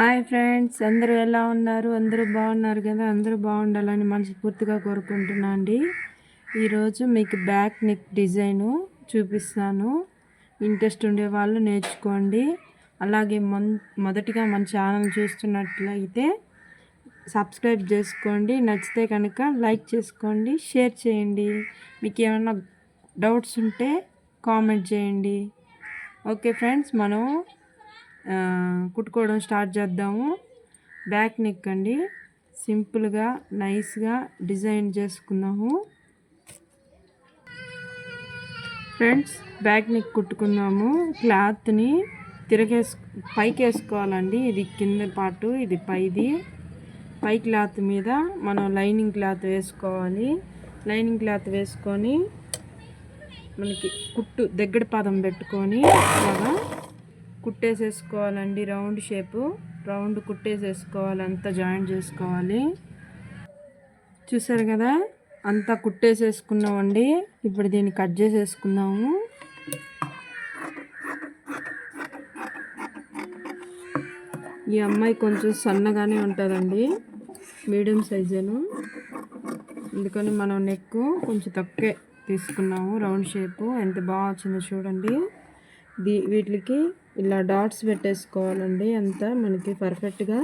Hi friends అందరూ ఎలా ఉన్నారు? అందరూ బాగున్నారు కదా? అందరూ బాగుండాలని మనస్ఫూర్తిగా కోరుకుంటున్నా అండి. ఈరోజు మీకు బ్యాక్ నెక్ డిజైను చూపిస్తాను. ఇంట్రెస్ట్ ఉండే వాళ్ళు నేర్చుకోండి. అలాగే మొన్ మొదటిగా మన ఛానల్ చూస్తున్నట్లయితే సబ్స్క్రైబ్ చేసుకోండి. నచ్చితే కనుక లైక్ చేసుకోండి షేర్ చేయండి. మీకు ఏమైనా డౌట్స్ ఉంటే కామెంట్ చేయండి. ఓకే ఫ్రెండ్స్ మనం కుట్టుకోవడం స్టార్ట్ చేద్దాము. బ్యాక్ నెక్ అండి. సింపుల్గా నైస్గా డిజైన్ చేసుకుందాము. ఫ్రెండ్స్ బ్యాక్ నెక్ కుట్టుకుందాము. క్లాత్ని తిరగేసు పైకి వేసుకోవాలండి ఇది కింద పాటు ఇది పైది. పై క్లాత్ మీద మనం లైనింగ్ క్లాత్ వేసుకోవాలి. లైనింగ్ క్లాత్ వేసుకొని మనకి కుట్టు దగ్గర పాదం పెట్టుకొని బాగా కుట్టేసేసుకోవాలండి రౌండ్ షేపు. రౌండ్ కుట్టేసేసుకోవాలి అంతా జాయింట్ చేసుకోవాలి. చూసారు కదా? అంతా కుట్టేసేసుకున్నామండి. ఇప్పుడు దీన్ని కట్ చేసేసుకుందాము. ఈ అమ్మాయి కొంచెం సన్నగానే ఉంటుందండి మీడియం సైజును. అందుకని మనం నెక్ కొంచెం తక్కువే తీసుకున్నాము రౌండ్ షేపు. ఎంత బాగా వచ్చిందో చూడండి. దీ వీటికి ఇలా డాట్స్ పెట్టేసుకోవాలండి అంతా మనకి పర్ఫెక్ట్గా.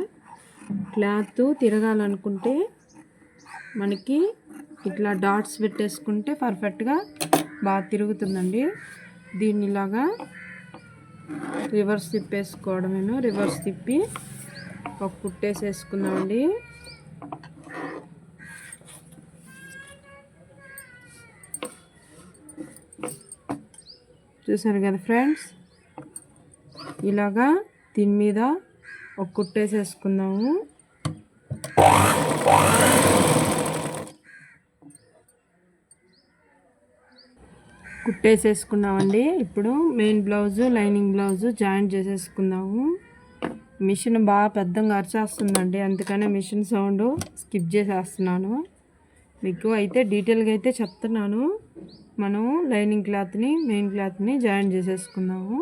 క్లాత్ తిరగాలనుకుంటే మనకి ఇట్లా డాట్స్ పెట్టేసుకుంటే పర్ఫెక్ట్గా బాగా తిరుగుతుందండి. దీన్ని ఇలాగా రివర్స్ తిప్పేసుకోవడమేను. రివర్స్ తిప్పి ఒక కుట్టేసేసుకుందామండి. చూసారు కదా ఫ్రెండ్స్? ఇలాగా దీని మీద ఒక కుట్టేసేసుకుందాము. కుట్టేసేసుకున్నామండి. ఇప్పుడు main blouse lining blouse joint చేసేసుకుందాము. మిషన్ బాగా పెద్దగా అరిచేస్తుందండి. అందుకనే మిషన్ సౌండ్ స్కిప్ చేసేస్తున్నాను. మీకు అయితే డీటెయిల్గా అయితే చెప్తున్నాను. మనం లైనింగ్ క్లాత్ని మెయిన్ క్లాత్ని జాయిన్ చేసేసుకుందాము.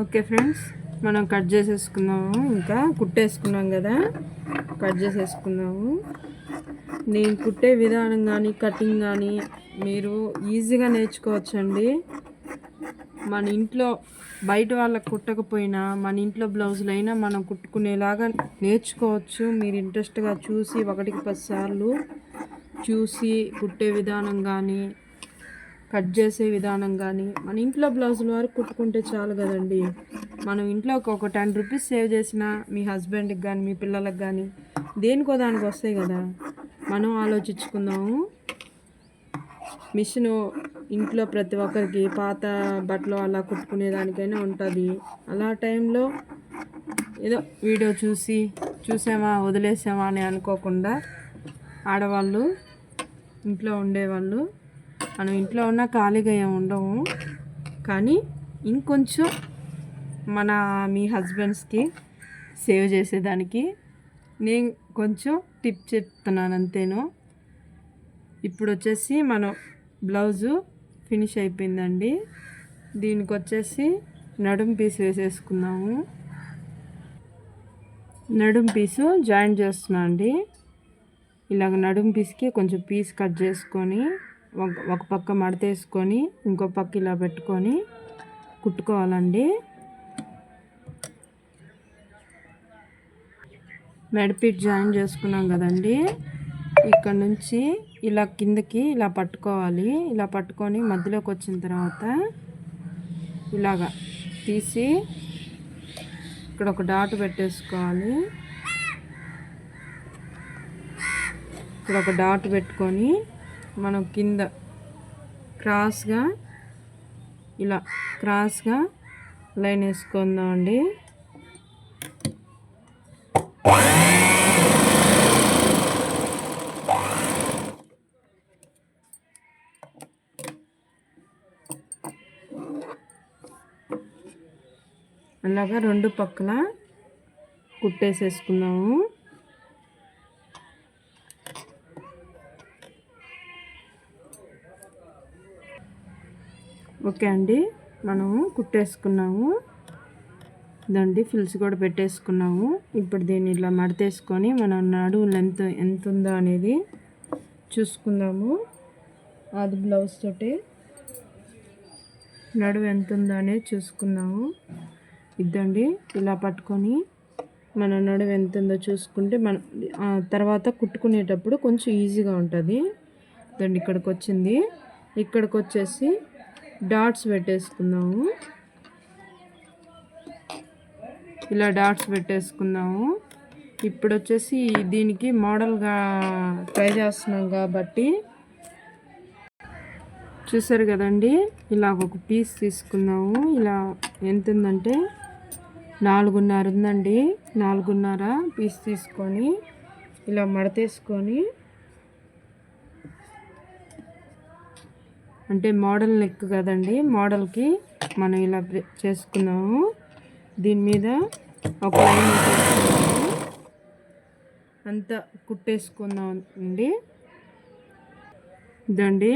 ఓకే ఫ్రెండ్స్ మనం కట్ చేసేసుకున్నాము ఇంకా. కుట్టేసుకున్నాం కదా కట్ చేసేసుకున్నాము. నేను కుట్టే విధానం కానీ కటింగ్ కానీ మీరు ఈజీగా నేర్చుకోవచ్చండి. మన ఇంట్లో బయట వాళ్ళకి కుట్టకపోయినా మన ఇంట్లో బ్లౌజులు అయినా మనం కుట్టుకునేలాగా నేర్చుకోవచ్చు. మీరు ఇంట్రెస్ట్గా చూసి ఒకటికి పది సార్లు చూసి కుట్టే విధానం కానీ కట్ చేసే విధానం కానీ మన ఇంట్లో బ్లౌజుల వరకు కుట్టుకుంటే చాలు కదండి. మనం ఇంట్లో ఒక టెన్ రూపీస్ సేవ్ చేసిన మీ హస్బెండ్కి కానీ మీ పిల్లలకు కానీ దేనికో దానికి వస్తాయి కదా. మనం ఆలోచించుకుందాము. మిషన్ ఇంట్లో ప్రతి ఒక్కరికి పాత బట్టలు అలా కుట్టుకునే దానికైనా ఉంటుంది. అలా టైంలో ఏదో వీడియో చూసి చూసామా వదిలేసామా అని అనుకోకుండా ఆడవాళ్ళు ఇంట్లో ఉండేవాళ్ళు మనం ఇంట్లో ఉన్న ఖాళీగా ఏమి ఉండము కానీ ఇంకొంచెం మన మీ హస్బెండ్స్కి సేవ్ చేసేదానికి నేను కొంచెం టిప్ చెప్తున్నాను అంతేను. ఇప్పుడు వచ్చేసి మనం బ్లౌజు ఫినిష్ అయిపోయిందండి. దీనికి వచ్చేసి నడుం పీస్ వేసేసుకున్నాము నడుం పీసు జాయిన్ చేస్తున్నా అండి ఇలాగ నడుం పీస్కి కొంచెం పీస్ కట్ చేసుకొని ఒక ఒక పక్క మడతేసుకొని ఇంకో పక్క ఇలా పెట్టుకొని కుట్టుకోవాలండి. మెడపీట్ జాయిన్ చేసుకున్నాం కదండి. ఇక్కడ నుంచి ఇలా కిందకి ఇలా పట్టుకోవాలి. ఇలా పట్టుకొని మధ్యలోకి వచ్చిన తర్వాత ఇలాగా తీసి ఇక్కడ ఒక డాట్ పెట్టేసుకోవాలి. ఇక్కడ ఒక డాట్ పెట్టుకొని మనం కింద క్రాస్గా ఇలా క్రాస్గా లైన్ వేసుకుందామండి. అలాగా రెండు పక్కల కుట్టేసేసుకున్నాము ఓకే అండి. మనము కుట్టేసుకున్నాము. ఇదండి ఫిల్స్ కూడా పెట్టేసుకున్నాము. ఇప్పుడు దీన్ని ఇలా మడతేసుకొని మన నడువు లెంత్ ఎంత ఉందో అనేది చూసుకుందాము. అది బ్లౌజ్ తోటి నడువు ఎంత ఉందో అనేది చూసుకుందాము ఇద్దండి ఇలా పట్టుకొని మన నడువు ఎంత ఉందో చూసుకుంటే మన తర్వాత కుట్టుకునేటప్పుడు కొంచెం ఈజీగా ఉంటుంది. దండి ఇక్కడికి వచ్చింది. ఇక్కడికి వచ్చేసి డాట్స్ పెట్టేసుకుందాము. ఇలా డాట్స్ పెట్టేసుకుందాము. ఇప్పుడు వచ్చేసి దీనికి మోడల్గా ట్రై చేస్తున్నాం కాబట్టి. చూసారు కదండి? ఇలా ఒక పీస్ తీసుకున్నాము ఇలా ఎంత ఉందంటే నాలుగున్నర ఉందండి. నాలుగున్నర పీస్ తీసుకొని ఇలా మడతేసుకొని అంటే మోడల్ నెక్ కదండి. మోడల్కి మనం ఇలా చేసుకున్నాము. దీని మీద ఒక లైన్ అంతా కుట్టేసుకుందాం అండి ఇదండి.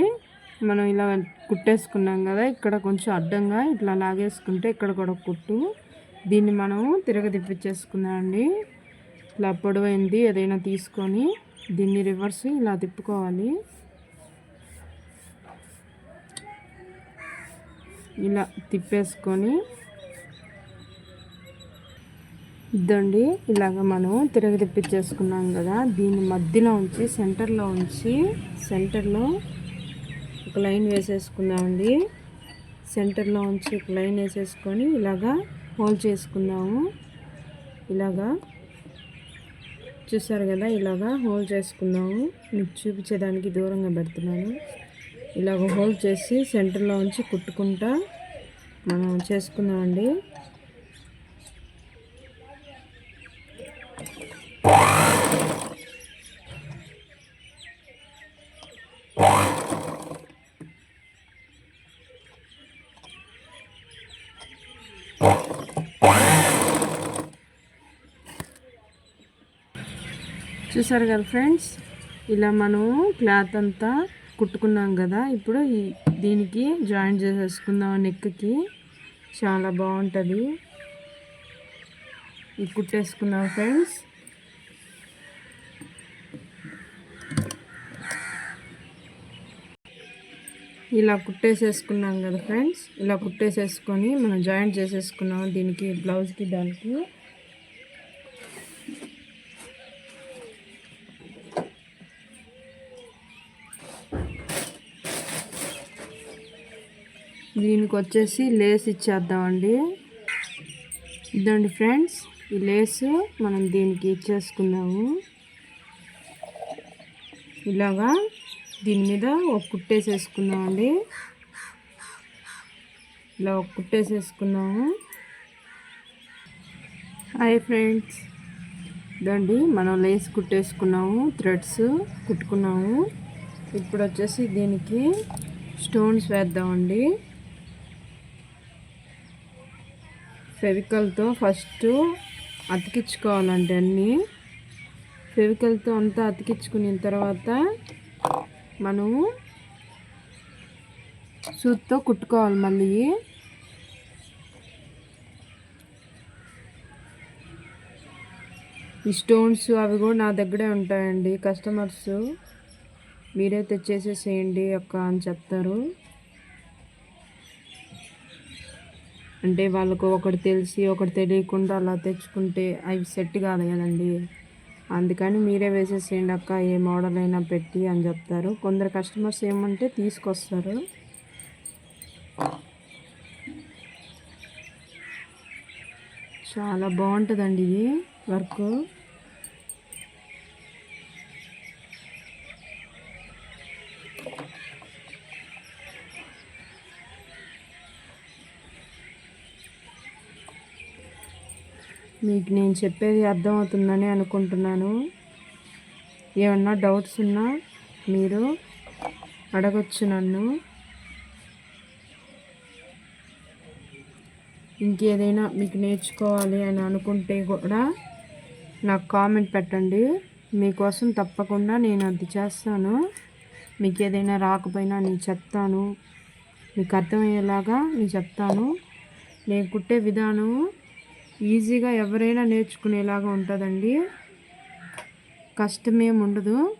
మనం ఇలా కుట్టేసుకున్నాం కదా ఇక్కడ కొంచెం అడ్డంగా ఇట్లా లాగేసుకుంటే ఇక్కడ కూడా కుట్టు. దీన్ని మనం తిరగదిప్పించేసుకుందాం అండి ఇట్లా పొడవైంది ఏదైనా తీసుకొని దీన్ని రివర్స్ ఇలా తిప్పుకోవాలి. ఇలా తిప్పేసుకొని ఇద్దండి ఇలాగ మనం తిరగ తిప్పించేసుకున్నాం కదా. దీన్ని మధ్యలో ఉంచి సెంటర్లో ఉంచి సెంటర్లో ఒక లైన్ వేసేసుకుందామండి. సెంటర్లో ఉంచి ఒక లైన్ వేసేసుకొని ఇలాగా హోల్ చేసుకుందాము. ఇలాగా చూసారు కదా ఇలాగా హోల్ చేసుకుందాము. మీకు చూపించేదానికి దూరంగా పెడుతున్నాను. ఇలాగ హోల్ చేసి సెంటర్లో ఉంచి కుట్టుకుంటా మనం చేసుకుందామండి. చూసారు కదా ఫ్రెండ్స్ ఇలా మనము క్లాత్ అంతా కుట్టుకున్నాం కదా ఇప్పుడు ఈ దీనికి జాయింట్ చేసేసుకుందాం నెక్కి. చాలా బాగుంటుంది. ఇది కుట్టేసుకున్నాం ఫ్రెండ్స్. ఇలా కుట్టేసేసుకున్నాం కదా ఫ్రెండ్స్. ఇలా కుట్టేసేసుకొని మనం జాయింట్ చేసేసుకున్నాం దీనికి బ్లౌజ్కి దానికి. దీనికి వచ్చేసి లేస్ ఇచ్చేద్దామండి. ఇదండి ఫ్రెండ్స్ ఈ లేసు మనం దీనికి ఇచ్చేసుకున్నాము. ఇలాగా దీని మీద ఒక కుట్టేసేసుకున్నామండి. ఇలా ఒక కుట్టేసేసుకున్నాము. హాయ్ ఫ్రెండ్స్ ఇదండి మనం లేస్ కుట్టేసుకున్నాము థ్రెడ్స్ కుట్టుకున్నాము. ఇప్పుడు వచ్చేసి దీనికి స్టోన్స్ వేద్దామండి. ఫెవికల్తో ఫస్ట్ అతికించుకోవాలంటే అన్నీ. ఫెవికల్తో అంతా అతికించుకున్న తర్వాత మనము సూత్తో కుట్టుకోవాలి మళ్ళీ. ఈ స్టోన్స్ అవి కూడా నా దగ్గరే ఉంటాయండి కస్టమర్స్. మీరే తెచ్చేసేసేయండి అక్క అని చెప్తారు. అంటే వాళ్ళకు ఒకటి తెలిసి ఒకటి తెలియకుండా అలా తెచ్చుకుంటే అవి సెట్ కాదు కదండి. అందుకని మీరే వేసేసేయండి అక్క ఏ మోడల్ అయినా పెట్టి అని చెప్తారు. కొందరు కస్టమర్స్ ఏమంటే తీసుకొస్తారు. చాలా బాగుంటుందండి ఇది వర్క్. మీకు నేను చెప్పేది అర్థమవుతుందని అనుకుంటున్నాను. ఏమన్నా డౌట్స్ ఉన్నా మీరు అడగచ్చు నన్ను. ఇంకేదైనా మీకు నేర్చుకోవాలి అని అనుకుంటే కూడా నాకు కామెంట్ పెట్టండి. మీకోసం తప్పకుండా నేను అది చేస్తాను. మీకు ఏదైనా రాకపోయినా నేను చెప్తాను. మీకు అర్థమయ్యేలాగా నేను చెప్తాను. నేను కుట్టే విధానం ఈజీగా ఎవరైనా నేర్చుకునేలాగా ఉంటుందండి. కష్టమేం ఉండదు.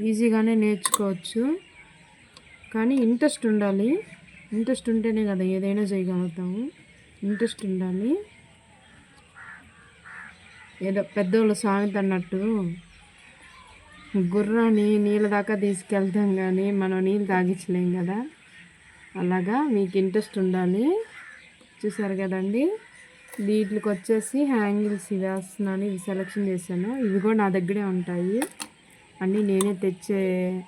ఈజీగానే నేర్చుకోవచ్చు. కానీ ఇంట్రెస్ట్ ఉండాలి. ఇంట్రెస్ట్ ఉంటేనే కదా ఏదైనా చేయగలుగుతాము ఇంట్రెస్ట్ ఉండాలి. ఏదో పెద్దోళ్ళు సామెత అన్నట్టు గుర్రాన్ని నీళ్ళ దాకా తీసుకెళ్తాం కానీ మనం నీళ్ళు తాగించలేం కదా. అలాగా మీకు ఇంట్రెస్ట్ ఉండాలి. చూసారు కదండి? వీటికి వచ్చేసి హ్యాంగిల్స్ ఇవి వేస్తున్నాను ఇవి సెలెక్షన్ చేశాను. ఇవి కూడా నా దగ్గరే ఉంటాయి. అన్నీ నేనే తెచ్చే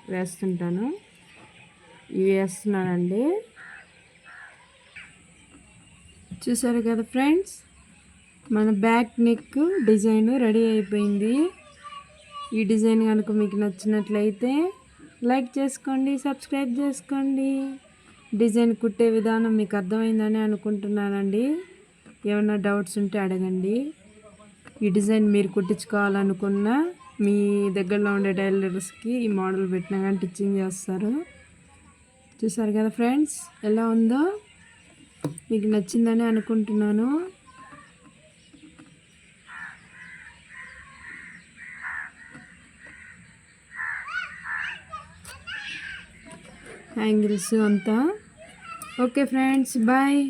వేస్తుంటాను. ఇవి వేస్తున్నానండి. చూసారు కదా ఫ్రెండ్స్? మన బ్యాక్ నెక్ డిజైన్ రెడీ అయిపోయింది. ఈ డిజైన్ కనుక మీకు నచ్చినట్లయితే లైక్ చేసుకోండి సబ్స్క్రైబ్ చేసుకోండి. డిజైన్ కుట్టే విధానం మీకు అర్థమైందని అనుకుంటున్నానండి. ఏమైనా డౌట్స్ ఉంటే అడగండి. ఈ డిజైన్ మీరు కుట్టించుకోవాలనుకున్న మీ దగ్గరలో ఉండే టైలర్స్కి ఈ మోడల్ పెట్టినా కానీ టిచ్చింగ్ చేస్తారు. చూసారు కదా ఫ్రెండ్స్ ఎలా ఉందో? మీకు నచ్చిందని అనుకుంటున్నాను. యాంగిల్స్ అంతా. Okay friends bye.